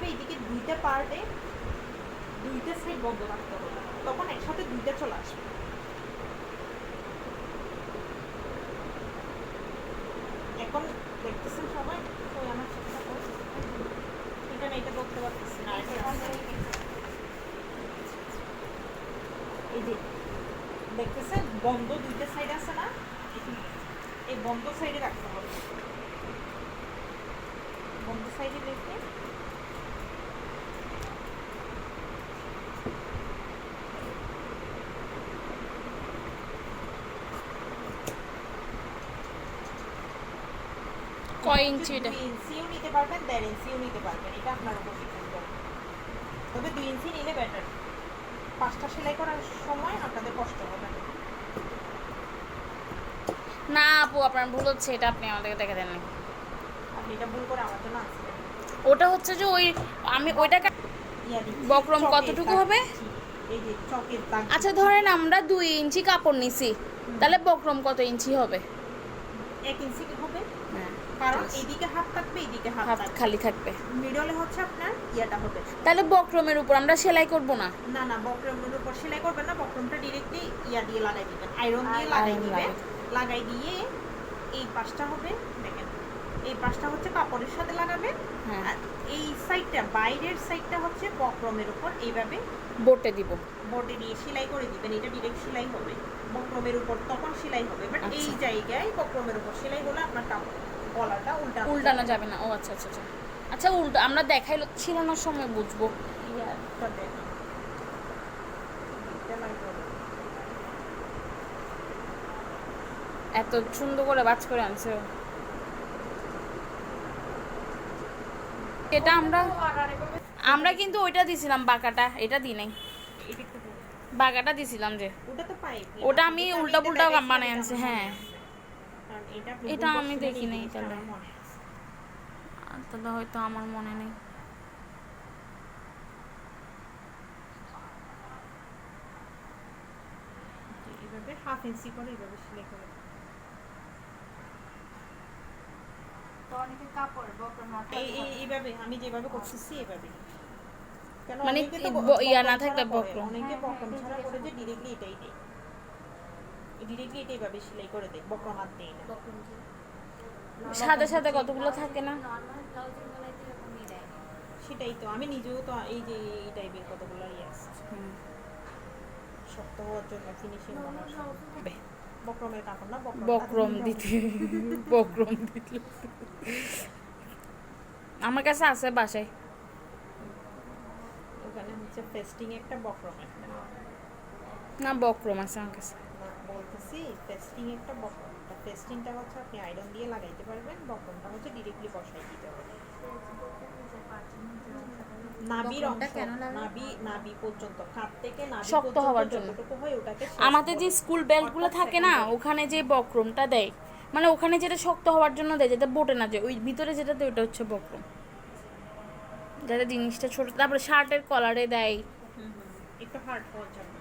হবে এইদিকে দুইটা পার্টে দুইটা সাইড বন্ধ রাখতে হবে। তখন একসাথে দুইটা চলে আসবে। এখন দেখতেছেন সবাই? ওই আমার চেষ্টা করে এটা না, এটা করতে পারতেছি না। এই যে, দেখতেছেন? বন্ধ দুইটা সাইড আছে না? এই বন্ধ সাইডে রাখতে হবে। বন্ধ সাইডে রেখে কয় ইঞ্চি এটা? ইঞ্চিও নিতে পারবেন দেড় ইঞ্চিও নিতে পারবেন। এটা আপনার উপর ডিপেন্ড করে। তবে দুই ইঞ্চি নিলে বেটার পাঁচটা সেলাই করার সময় আপনাদের কষ্ট হবে। না না আপু আপনার ভুল হচ্ছে এটা আপনি আমাদেরকে দেখে দেন। নাই। আপনি এটা ভুল করে আমার জন্য আনছিলেন ওটা হচ্ছে যে ওই আমি ওইটাকে বক্রম কতটুকু হবে? আচ্ছা ধরেন আমরা দুই ইঞ্চি কাপড় নিছি তাহলে বক্রম কত ইঞ্চি হবে? এক ইঞ্চি কি হবে। হ্যাঁ। কারণ এইদিকে হাত থাকবে এইদিকে হাত হাফ খালি থাকবে। মিডলে হচ্ছে আপনার ইয়াটা হবে। তাহলে বক্রমের উপর আমরা সেলাই করব না। না না বক্রমের উপর সেলাই করবেন না বক্রমটা ডিরেক্টলি ইয়া দিয়ে লাগাই দিবেন। আয়রন দিয়ে লাগাই দিবেন। লাগাই। লাগাই দিয়ে এই পাশটা হবে দেখেন এই পাশটা হচ্ছে কাপড়ের সাথে লাগাবেন। হ্যাঁ। আর এই সাইডটা বাইরের সাইডটা হচ্ছে বক্রমের উপর এইভাবে বোটে দিব। বটে দিয়ে সেলাই করে দিবেন এটা ডিরেক্ট সেলাই হবে। বক্রমের উপর তখন সেলাই হবে বাট এই আচ্ছা। জায়গায় বক্রমের উপর সেলাই হলে আপনার কাপড় গলাটা উল্টা উল্টানো যাবে না। ও আচ্ছা আচ্ছা আচ্ছা। আচ্ছা উল্টো আমরা দেখাইলো ছিলানোর সময় বুঝব। এটা এত সুন্দর করে বাজ করে আনছে। এটা আমরা আমরা কিন্তু ওইটা দিছিলাম বাঁকাটা এটা দিই নাই। বাঁকাটা দিছিলাম যে। ওটা তো পাই ওটা আমি উল্টা পুল্টা বানাই আনছি, হ্যাঁ। এটা আমি দেখি নাই তাহলে। তাহলে হয়তো আমার মনে নেই। এইভাবে হাফ ইঞ্চি করে এইভাবে সেলাই করে এই এই- এইভাবে আমি যেভাবে করতেছি এভাবে। মানে ইয়া না থাকলে ছাড়া করে, বক্রম। অনেকে বক্রম ছাড়া করে যে ডিরেক্টলি এটাই দেয় ডিরেক্টলি এটা সেলাই করে দেয় বক্রম হাত দেয় না। সাথে সাথে কতগুলো থাকে না? সেটাই তো আমি নিজেও তো এই যে এই টাইপের কতগুলো ইয়ে আছে। শক্ত হওয়ার জন্য ফিনিশিং বক্রমের কাপড় না বক্রম বক্রম দিতে বক্রম দিতে। আমার কাছে আছে বাসায়। ওখানে হচ্ছে ফেস্টিং একটা বক্রম একটা। না বক্রম আছে আমার কাছে। ফেস্টিং একটা বক্রম তা ফেস্টিংটা হচ্ছে আপনি আয়রন দিয়ে লাগাইতে পারবেন বক্রমটা হচ্ছে ডিরেক্টলি বসাই দিতে হবে। নাভির নাভি নাভি পর্যন্ত খাপ থেকে নাভি শক্ত হওয়ার জন্য। হয় ওটাকে আমাদের যে স্কুল বেল্টগুলো অর্থাৎ থাকে না ওখানে যে বক্রমটা দেয় মানে ওখানে যেটা শক্ত হওয়ার জন্য দেয় যেটা বোটে না যায় ওই ভিতরে যেটা দেয় ওটা হচ্ছে বক্রম। যাতে জিনিসটা ছোট তারপরে শার্টের কলারে দেয়। একটু হার্ড হওয়ার জন্য।